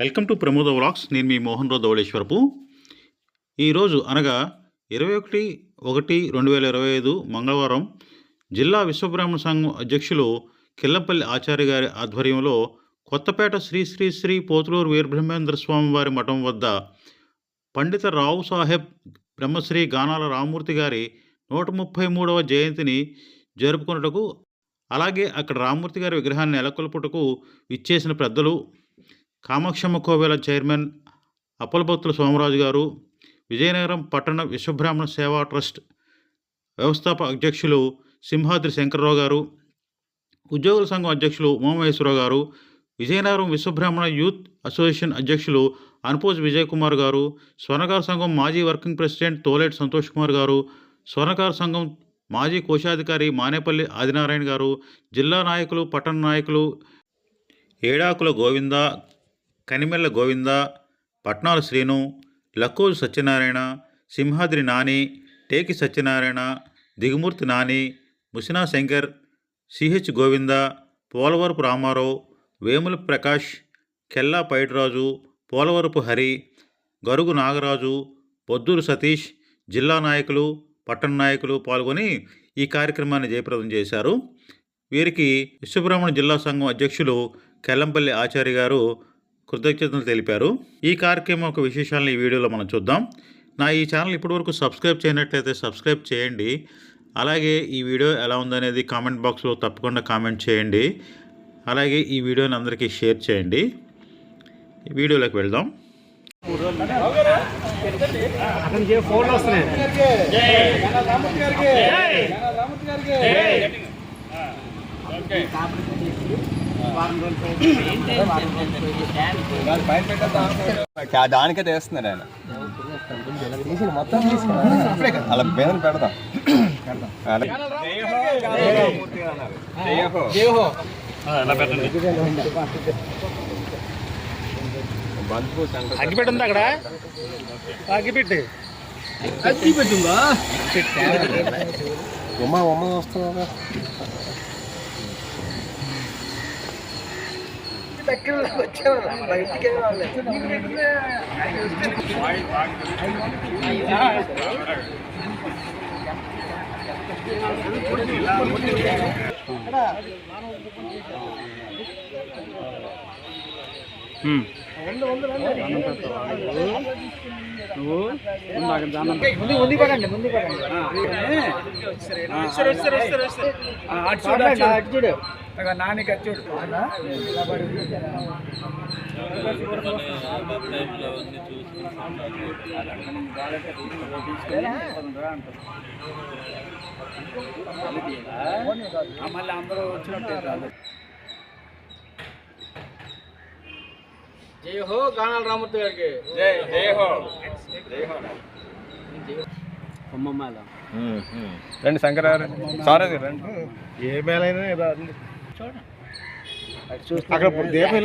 Welcome to Pramoda vlogs. నేను మీ మోహన్ రావు ధవళేశ్వరపు. ఈరోజు అనగా ఇరవై ఒకటి ఒకటి రెండు వేల ఇరవై ఐదు మంగళవారం జిల్లా విశ్వబ్రాహ్మణ సంఘం అధ్యక్షులు కిల్లంపల్లి ఆచార్య గారి ఆధ్వర్యంలో కొత్తపేట శ్రీ శ్రీ శ్రీ పోతులూరు వీరబ్రహ్మేంద్ర స్వామి వారి మఠం వద్ద పండిత రావు సాహెబ్ బ్రహ్మశ్రీ గానాల రామూర్తి గారి నూట ముప్పై మూడవ జయంతిని జరుపుకున్నటకు అలాగే అక్కడ రామూర్తి గారి విగ్రహాన్ని నెలకొల్పుటకు ఇచ్చేసిన పెద్దలు కామాక్షమ్మ కోవెల చైర్మన్ అప్పలపత్తుల సోమరాజు గారు విజయనగరం పట్టణ విశ్వబ్రాహ్మణ సేవా ట్రస్ట్ వ్యవస్థాపక అధ్యక్షులు సింహాద్రి శంకర్రావు గారు ఉద్యోగుల సంఘం అధ్యక్షులు ఉమామహేశ్వరరావు గారు విజయనగరం విశ్వబ్రాహ్మణ యూత్ అసోసియేషన్ అధ్యక్షులు అనుపోజ్ విజయ్ కుమార్ గారు స్వర్ణకార సంఘం మాజీ వర్కింగ్ ప్రెసిడెంట్ తోలేటి సంతోష్ కుమార్ గారు స్వర్ణకార సంఘం మాజీ కోశాధికారి మానేపల్లి ఆదినారాయణ గారు జిల్లా నాయకులు పట్టణ నాయకులు ఏడాకుల గోవింద కనిమెల్ల గోవింద పట్నాల శ్రీను లక్కోజు సత్యనారాయణ సింహాద్రి నాని టేకి సత్యనారాయణ దిగుమూర్తి నాని ముసినా శంకర్ సిహెచ్ గోవింద పోలవరపు రామారావు వేముల ప్రకాష్ కెల్లా పైటరాజు పోలవరపు హరి గరుగు నాగరాజు పొద్దూరు సతీష్ జిల్లా నాయకులు పట్టణ నాయకులు పాల్గొని ఈ కార్యక్రమాన్ని జయప్రదం చేశారు. వీరికి విశ్వబ్రాహ్మణ జిల్లా సంఘం అధ్యక్షులు కెల్లంపల్లి ఆచార్య గారు కృతజ్ఞతలు తెలిపారు ఈ కార్యక్రమం యొక్క విశేషాలను ఈ వీడియోలో మనం చూద్దాం నా ఈ ఛానల్ ఇప్పటివరకు సబ్స్క్రైబ్ చేయనట్లయితే సబ్స్క్రైబ్ చేయండి అలాగే ఈ వీడియో ఎలా ఉందనేది కామెంట్ బాక్స్లో తప్పకుండా కామెంట్ చేయండి అలాగే ఈ వీడియోని అందరికీ షేర్ చేయండి వీడియోలోకి వెళ్దాం ఫోన్లు వస్తున్నాయి దానికే తెస్తున్నారు ఆయన. అలా బేదన పెడదాం అలా. అగ్గిపెట్టి ఉంది అక్కడ అగ్గిపెట్టి ఉమ్మ ఉమ్మ వస్తున్నా నువ్వు ముందు ముందు పడండి ముందు పడండి అటు చూడు అటు చూడు నాని చూడు మళ్ళీ అందరూ వచ్చినట్టే జై హో గానాల రామూర్తి గారికి. జై జై హో రండి శంకర్ గారు. సారీ రండి. ఏ మేలైనా అక్కడ దీపం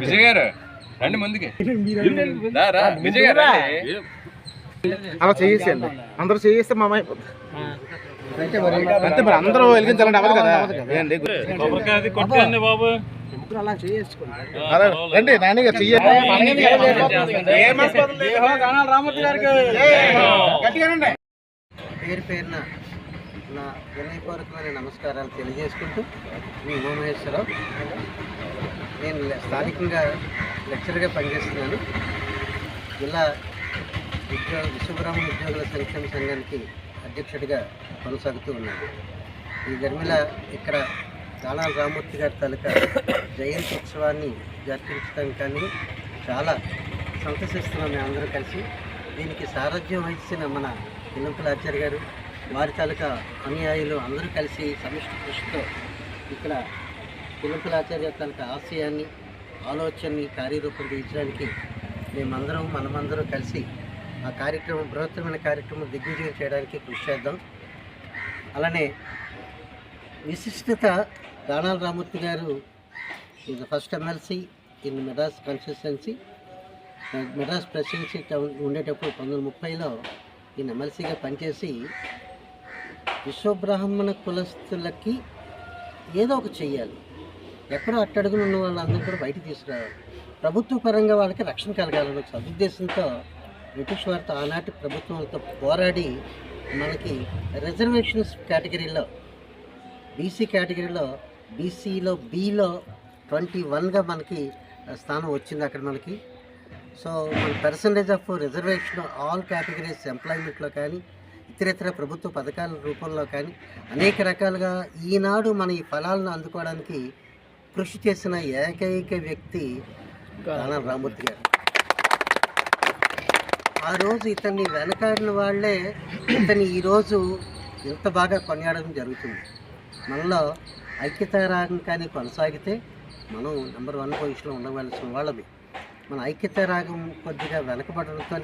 విజయ్ గారు రండి ముందుకి. విజయ్ గారు. అలా చేసేయండి. అందరూ చేస్తే మా అంతే మరి అందరూ వెలిగించాలంటే అవ్వదు కదా. ఏంటి అలా రండి నాని పేరు పేరున నా వినయపూర్వకమైన నమస్కారాలు తెలియజేసుకుంటూ మీ ఉమామహేశ్వరరావు నేను లె- స్థానికంగా లెక్చర్గా పనిచేస్తున్నాను జిల్లా ఉద్యోగ విశ్వబ్రహ్మ ఉద్యోగుల సంక్షేమ సంఘానికి అధ్యక్షుడిగా కొనసాగుతూ ఉన్నాను ఈ ధర్మిల ఇక్కడ దానాల రామూర్తి గారి తాలూకా జయంతి ఉత్సవాన్ని జరిపించడం కానీ చాలా సంతసిస్తున్నాం మేము అందరూ కలిసి. దీనికి సారథ్యం వహించిన మన ఇల్లంకుల ఆచార్య గారు వారి తాలూకా అనుయాయులు అందరూ కలిసి సమిష్టి కృషితో ఇక్కడ ఇల్లంకుల ఆచార్య తాలూకా ఆశయాన్ని ఆలోచనని కార్యరూపం తీర్చడానికి మేమందరం మనమందరం కలిసి ఆ కార్యక్రమం బృహత్తరమైన కార్యక్రమం దిగ్విజయం చేయడానికి కృషి చేద్దాం. అలానే విశిష్టత రాణాల రామూర్తి గారు is first MLC in Madras constituency Madras presidency town ఉండేటప్పుడు పంతొమ్మిది ముప్పైలో ఈయన ఎమ్మెల్సీగా పనిచేసి విశ్వబ్రాహ్మణ కులస్తులకి ఏదో ఒక చెయ్యాలి. ఎక్కడో అట్టడుగులు ఉన్న వాళ్ళందరూ కూడా బయటికి తీసుకురావాలి. ప్రభుత్వ పరంగా వాళ్ళకి రక్షణ కలగాలని ఒక సదుద్దేశంతో బ్రిటిష్ వారితో ఆనాటి ప్రభుత్వంతో పోరాడి మనకి రిజర్వేషన్స్ కేటగిరీలో బీసీ కేటగిరీలో బీసీలో బీలో ట్వంటీ వన్గా మనకి స్థానం వచ్చింది అక్కడ మనకి. సో మన percentage of reservation all categories ఎంప్లాయ్మెంట్లో కానీ ఇతరేతర ప్రభుత్వ పథకాల రూపంలో కానీ అనేక రకాలుగా ఈనాడు మన ఈ ఫలాలను అందుకోవడానికి కృషి చేసిన ఏకైక వ్యక్తి కానా రామూర్తి గారు. ఆ రోజు ఇతన్ని వెనకాడిన వాళ్ళే ఇతన్ని ఈరోజు ఇంత బాగా కొనియాడడం జరుగుతుంది. మనలో ఐక్యత రాగం కానీ కొనసాగితే మనం నెంబర్ వన్ పొజిషన్లో ఉండవలసిన వాళ్ళమే. మన ఐక్యత రాగం కొద్దిగా వెనకబడడంతో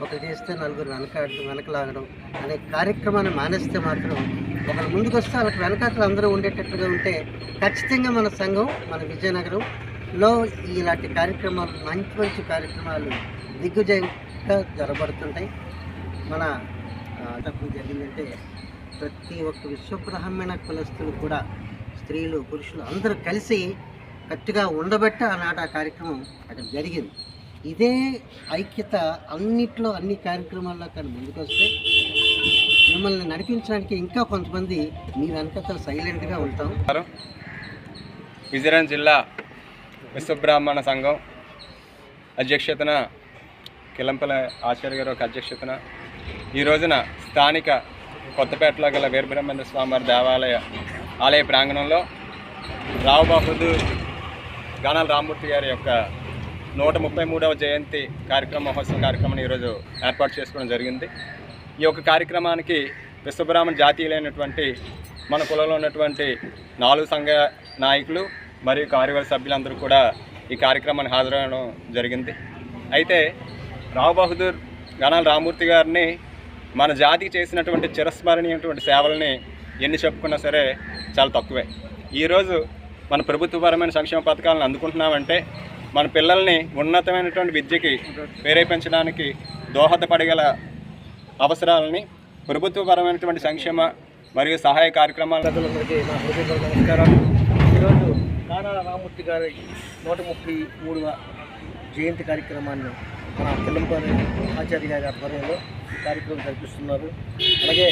ఒకరు చేస్తే నలుగురు వెనక వెనకలాగడం అనే కార్యక్రమాన్ని మానేస్తే మాత్రం ఒకరు ముందుకు వస్తే వాళ్ళకి వెనకాతలు అందరూ ఉండేటట్టుగా ఉంటే ఖచ్చితంగా మన సంఘం మన విజయనగరంలో ఇలాంటి కార్యక్రమాలు మంచి మంచి కార్యక్రమాలు దిగ్విజయంగా జరగబడుతుంటాయి మన తప్పు జరిగిందంటే ప్రతి ఒక్క విశ్వబ్రాహ్మణ కులస్తులు కూడా స్త్రీలు పురుషులు అందరూ కలిసి గట్టిగా ఉండబట్ట ఆనాటి ఆ కార్యక్రమం అక్కడ జరిగింది. ఇదే ఐక్యత అన్నిట్లో అన్ని కార్యక్రమాల్లో అక్కడ ముందుకొస్తే మిమ్మల్ని నడిపించడానికి ఇంకా కొంతమంది మీ వెనకతో సైలెంట్గా ఉంటాం. విజయనగరం జిల్లా విశ్వబ్రాహ్మణ సంఘం అధ్యక్షతన కిలంపల ఆచార్య గారి ఒక అధ్యక్షతన ఈ రోజున స్థానిక కొత్తపేటలో గల వీరబ్రహ్మేంద్ర స్వామివారి దేవాలయ ఆలయ ప్రాంగణంలో రావు బహదూర్ గానాల రామ్మూర్తి గారి యొక్క నూట ముప్పై మూడవ జయంతి కార్యక్రమ మహోత్సవం కార్యక్రమాన్ని ఈరోజు ఏర్పాటు చేసుకోవడం జరిగింది. ఈ యొక్క కార్యక్రమానికి విశ్వబ్రాహ్మణ జాతీయులైనటువంటి మన కులంలో ఉన్నటువంటి నాలుగు సంఘ నాయకులు మరియు కార్యవర్గ సభ్యులందరూ కూడా ఈ కార్యక్రమానికి హాజరవడం జరిగింది. అయితే రావు బహదూర్ గణాల రామూర్తి గారిని మన జాతికి చేసినటువంటి చిరస్మరణీయటువంటి సేవల్ని ఎన్ని చెప్పుకున్నా సరే చాలా తక్కువే. ఈరోజు మన ప్రభుత్వపరమైన సంక్షేమ పథకాలను అందుకుంటున్నామంటే మన పిల్లల్ని ఉన్నతమైనటువంటి విద్యకి ప్రేరేపించడానికి దోహదపడగల అవసరాలని ప్రభుత్వపరమైనటువంటి సంక్షేమ మరియు సహాయ కార్యక్రమాలు నమస్కారాలు. ఈరోజు నారా రామూర్తి గారి నూట ముప్పై మూడవ జయంతి కార్యక్రమాన్ని మన తెల్లంపల్లి ఆచార్య గారి ఆధ్వర్యంలో కార్యక్రమం కల్పిస్తున్నారు. అలాగే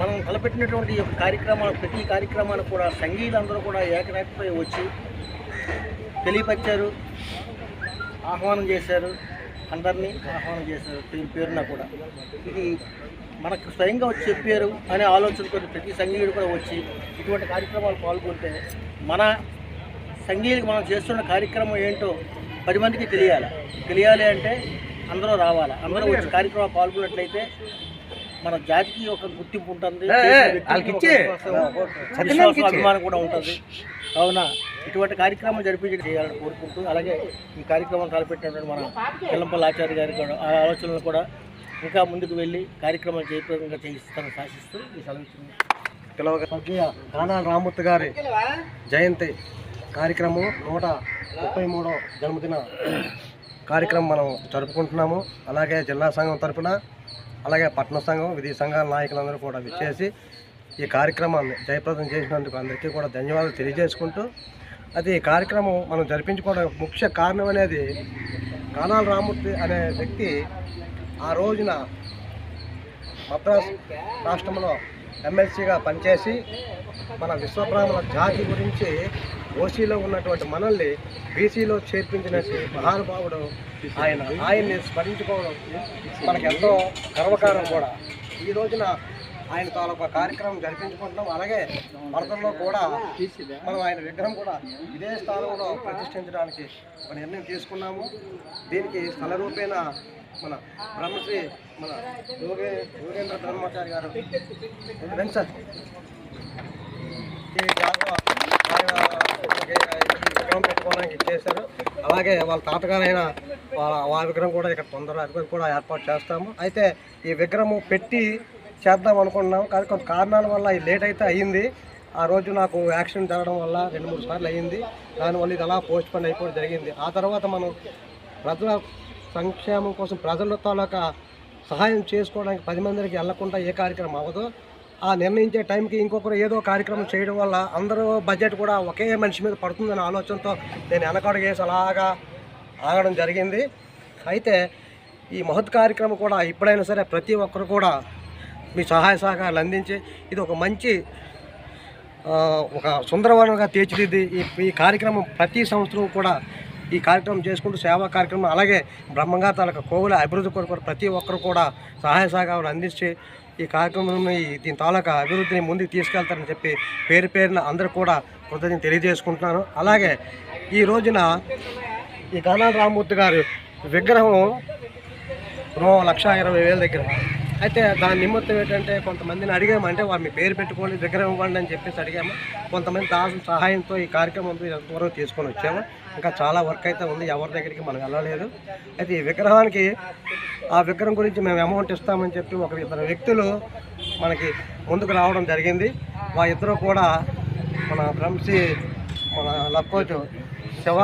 మనం తలపెట్టినటువంటి ఈ యొక్క కార్యక్రమాలు ప్రతి కార్యక్రమాన్ని కూడా సంగీతందరూ కూడా ఏకనాటిపై వచ్చి తెలియపరిచారు ఆహ్వానం చేశారు అందరినీ ఆహ్వానం చేశారు. పేరు పేరున కూడా. ఇది మనకు స్వయంగా వచ్చి చెప్పారు అనే ఆలోచనతో ప్రతి సంగీతుడు కూడా వచ్చి ఇటువంటి కార్యక్రమాలు పాల్గొంటే మన సంగీతకి మనం చేస్తున్న కార్యక్రమం ఏంటో పది మందికి తెలియాలి. తెలియాలి అంటే అందరూ రావాలి. అందరూ వచ్చి కార్యక్రమాలు పాల్గొన్నట్లయితే మన జాతికి ఒక గుర్తింపు ఉంటుంది. అభిమానం కూడా ఉంటుంది. కావున ఇటువంటి కార్యక్రమం జరిపించి చేయాలని కోరుకుంటూ అలాగే ఈ కార్యక్రమం తలపెట్టినటువంటి మన పిల్లంపల్లి ఆచార్య గారి ఆ ఆలోచనలు కూడా ఇంకా ముందుకు వెళ్ళి కార్యక్రమం జయప్రదంగా చేయిస్తారని శాసిస్తూ ఈ సెలవు స్వర్గీయ గానాల రామూర్తి గారి జయంతి కార్యక్రమం నూట ముప్పై మూడో జన్మదిన కార్యక్రమం మనం జరుపుకుంటున్నాము. అలాగే జిల్లా సంఘం తరపున అలాగే పట్టణ సంఘం విధి సంఘాల నాయకులందరూ కూడా విచ్చేసి ఈ కార్యక్రమాన్ని జయప్రదం చేసినందుకు అందరికీ కూడా ధన్యవాదాలు తెలియజేసుకుంటూ అది ఈ కార్యక్రమం మనం జరిపించుకోవడం ముఖ్య కారణం అనేది కానాల రామూర్తి అనే వ్యక్తి ఆ రోజున మద్రాస్ రాష్ట్రంలో ఎమ్మెల్సీగా పనిచేసి మన విశ్వబ్రాహ్మణ జాతి గురించి ఓసీలో ఉన్నటువంటి మనల్ని బీసీలో చేర్పించినట్టు మహానుభావుడు ఆయన. ఆయన్ని స్మరించుకోవడం మనకు ఎంతో గర్వకారం కూడా. ఈ రోజున ఆయన తాలూకా కార్యక్రమం జరిపించుకుంటున్నాం. అలాగే వరదల్లో కూడా మనం ఆయన విగ్రహం కూడా ఇదే స్థానంలో ప్రతిష్ఠించడానికి ఒక నిర్ణయం తీసుకున్నాము. దీనికి స్థల రూపేణ మన బ్రహ్మశ్రీ మన యోగే యోగేంద్ర బ్రహ్మచారి గారు. రండి విగ్రహం పెట్టుకోవడానికి ఇచ్చేశారు అలాగే వాళ్ళ తాతగారైన వాళ్ళ వాళ్ళ విగ్రహం కూడా ఇక్కడ తొందరలో అది కూడా ఏర్పాటు చేస్తాము. అయితే ఈ విగ్రహం పెట్టి చేద్దాం అనుకున్నాం కానీ కొంత కారణాల వల్ల లేట్ అయితే అయ్యింది. ఆ రోజు నాకు యాక్సిడెంట్ జరగడం వల్ల రెండు మూడు సార్లు అయ్యింది. దానివల్ల ఇది అలా పోస్ట్ పోన్ అయిపోవడం జరిగింది. ఆ తర్వాత మనం ప్రజల సంక్షేమం కోసం ప్రజల తాలూకా సహాయం చేసుకోవడానికి పది మందికి వెళ్ళకుండా ఏ కార్యక్రమం అవ్వదు. ఆ నిర్ణయించే టైంకి ఇంకొకరు ఏదో కార్యక్రమం చేయడం వల్ల అందరూ బడ్జెట్ కూడా ఒకే మనిషి మీద పడుతుందనే ఆలోచనతో నేను వెనకడుగేసి అలాగా ఆగడం జరిగింది. అయితే ఈ మహత్ కార్యక్రమం కూడా ఎప్పుడైనా సరే ప్రతి ఒక్కరు కూడా మీ సహాయ సహకారాలు అందించి ఇది ఒక మంచి ఒక సుందరవనంగా తీర్చిదిద్ది. ఈ ఈ కార్యక్రమం ప్రతి సంవత్సరం కూడా ఈ కార్యక్రమం చేసుకుంటూ సేవా కార్యక్రమం అలాగే బ్రహ్మంగా తాలూకా కోవుల అభివృద్ధి కొరకు ప్రతి ఒక్కరు కూడా సహాయ సహకారాలు అందించి ఈ కార్యక్రమం దీని తాలూకా అభివృద్ధిని ముందుకు తీసుకెళ్తారని చెప్పి పేరు పేరున అందరూ కూడా కృతజ్ఞత తెలియజేసుకుంటున్నాను. అలాగే ఈ రోజున ఈ గానాల రామ్మూర్తి గారి విగ్రహం రో లక్ష ఇరవై వేల దగ్గర అయితే దాని నిమిత్తం ఏంటంటే కొంతమందిని అడిగాము. అంటే వారు మీ పేరు పెట్టుకొని విగ్రహం ఇవ్వండి అని చెప్పేసి అడిగాము. కొంతమంది దాసు సహాయంతో ఈ కార్యక్రమం ఎంతవరకు తీసుకొని వచ్చాము. ఇంకా చాలా వర్క్ అయితే ఉంది. ఎవరి దగ్గరికి మనం వెళ్ళలేదు. అయితే ఈ విగ్రహానికి ఆ విగ్రహం గురించి మేము అమౌంట్ ఇస్తామని చెప్పి ఒక ఇద్దరు వ్యక్తులు మనకి ముందుకు రావడం జరిగింది. మా ఇద్దరు కూడా మన బ్రహ్మసి మన లక్కోజు శివ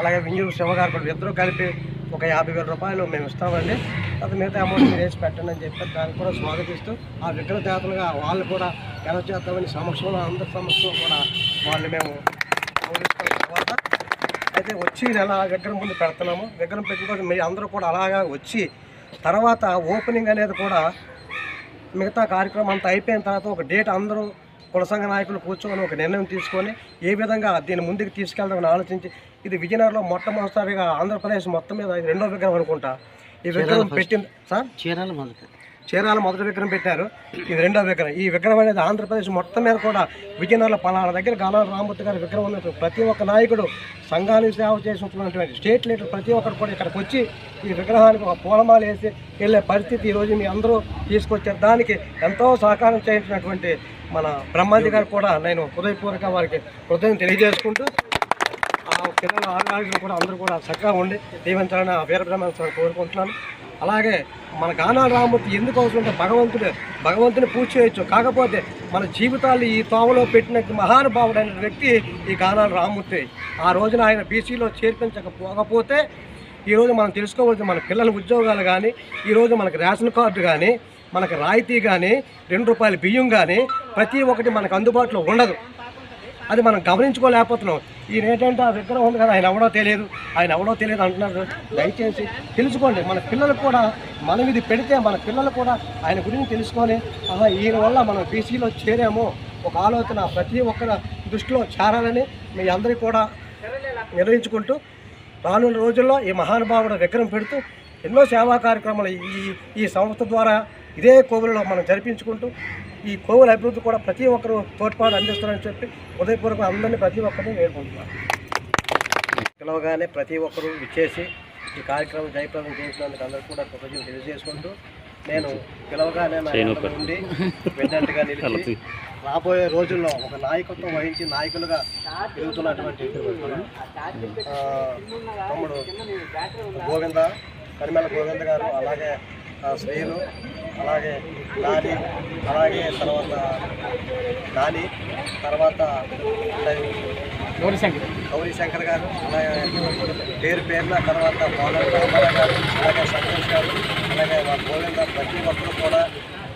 అలాగే వింజూరు శివ గారు ఇద్దరు కలిపి ఒక యాభై వేల రూపాయలు మేము ఇస్తామండి. అది మిగతా అమౌంట్ మీరు వేసి పెట్టండి అని చెప్పి దాన్ని కూడా స్వాగతిస్తూ ఆ విగ్రహ దేవతలుగా వాళ్ళు కూడా ఎలా చేద్దామని సమక్షంలో అందరి సమక్షంలో కూడా వాళ్ళు మేము తర్వాత అయితే వచ్చి ఈ నెల విగ్రహం ముందు పెడుతున్నాము. విగ్రహం పెట్టిన తర్వాత మీరు అందరూ కూడా అలాగా వచ్చి తర్వాత ఓపెనింగ్ అనేది కూడా మిగతా కార్యక్రమం అంతా అయిపోయిన తర్వాత ఒక డేట్ అందరూ కుల సంఘ నాయకులు కూర్చొని ఒక నిర్ణయం తీసుకొని ఏ విధంగా దీన్ని ముందుకు తీసుకెళ్దామని ఆలోచించి ఇది విజయనగరంలో మొట్టమొదటిసారిగా ఆంధ్రప్రదేశ్ మొత్తం మీద రెండో విగ్రహం అనుకుంటా. ఈ విగ్రహం పెట్టింది సార్? చీరాల మొదటి చీరాల మొదటి విగ్రహం పెట్టారు. ఇది రెండో విగ్రహం. ఈ విగ్రహం అనేది ఆంధ్రప్రదేశ్ మొత్తం మీద కూడా విజయనగరం పలానా దగ్గర గానాల రామూర్తి గారి విగ్రహం ఉన్నట్టు ప్రతి ఒక్క నాయకుడు సంఘానికి సేవ చేసినటువంటి స్టేట్ లీడర్ ప్రతి ఒక్కరు కూడా ఇక్కడికి వచ్చి ఈ విగ్రహానికి ఒక పూలమాల వేసి వెళ్ళే పరిస్థితి ఈరోజు మీ అందరూ తీసుకొచ్చారు. దానికి ఎంతో సహకారం చేసినటువంటి మన బ్రహ్మాజీ గారు కూడా నేను హృదయపూర్వక వారికి హృదయం తెలియజేసుకుంటూ ఆ పిల్లల కూడా అందరూ కూడా చక్కగా ఉండి దీవించాలని ఆ వీరబ్రహ్మణ కోరుకుంటున్నాను. అలాగే మన గానాలు రామూర్తి ఎందుకు అవసరం అంటే భగవంతుడు భగవంతుని పూజ చేయొచ్చు. కాకపోతే మన జీవితాలు ఈ తోవలో పెట్టిన మహానుభావుడైన వ్యక్తి ఈ గానాల రామూర్తి ఆ రోజున ఆయన బీసీలో చేర్పించకపోకపోతే ఈరోజు మనం తెలుసుకోవాల్సిన మన పిల్లల ఉద్యోగాలు కానీ ఈరోజు మనకి రేషన్ కార్డు కానీ మనకి రాయితీ కానీ రెండు రూపాయల బియ్యం కానీ ప్రతి ఒక్కటి మనకు అందుబాటులో ఉండదు. అది మనం గమనించుకోలేకపోతున్నాం. ఈయన ఏంటంటే ఆ విగ్రహం ఉంది కదా ఆయన ఎవడో తెలియదు. ఆయన ఎవడో తెలియదు అంటున్నారు దయచేసి తెలుసుకోండి. మన పిల్లలకు కూడా మనం ఇది పెడితే మన పిల్లలు కూడా ఆయన గురించి తెలుసుకొని ఆహా ఈయన వల్ల మనం బీసీలో చేరాము. ఒక ఆలోచన ప్రతి ఒక్కరి దృష్టిలో చేరాలని మీ అందరికీ కూడా నిర్వహించుకుంటూ రానున్న రోజుల్లో ఈ మహానుభావుడు విగ్రహం పెడుతూ ఎన్నో సేవా కార్యక్రమాలు ఈ ఈ సంస్థ ద్వారా ఇదే కోవిలలో మనం జరిపించుకుంటూ ఈ కోవిల అభివృద్ధి కూడా ప్రతి ఒక్కరూ తోడ్పాటు అందిస్తారని చెప్పి ఉదయపూర్వక అందరినీ ప్రతి ఒక్కరిని వేడుకుంటున్నాను పిలవగానే ప్రతి ఒక్కరూ విచ్చేసి ఈ కార్యక్రమం జయప్రదం చేసినందుకు అందరూ కూడా కృతజ్ఞతలు తెలియజేసుకుంటూ నేను పిలవగానే ఉండి వెన్నట్టుగా నిలిచి రాబోయే రోజుల్లో ఒక నాయకత్వం వహించి నాయకులుగా ఎదుగుతున్నటువంటి ఆ, తమ్ముడు గోవింద కరిమల గోవింద గారు అలాగే ఆ, శ్రేయులు అలాగే నాని అలాగే తర్వాత నాని తర్వాత గౌరీ శంకర్ గారు అలాగే పేరు పేరున తర్వాత మౌలవి రామారావు గారు అలాగే సంతోష్ గారు అలాగే మా గోవింద ప్రతి ఒక్కరు కూడా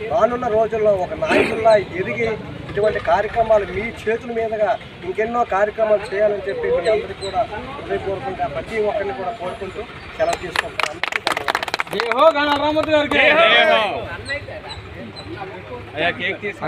రానున్న రోజుల్లో ఒక నాయకుల్లా ఎదిగి ఇటువంటి కార్యక్రమాలు మీ చేతుల మీదుగా ఇంకెన్నో కార్యక్రమాలు చేయాలని చెప్పి మీ అందరికీ కూడా హృదయపూర్వకంగా ప్రతి ఒక్కరిని కూడా కోరుకుంటూ సెలవు తీసుకుంటాను అందరికీ ధన్యవాదాలు అయ్యా కేక్ తీసి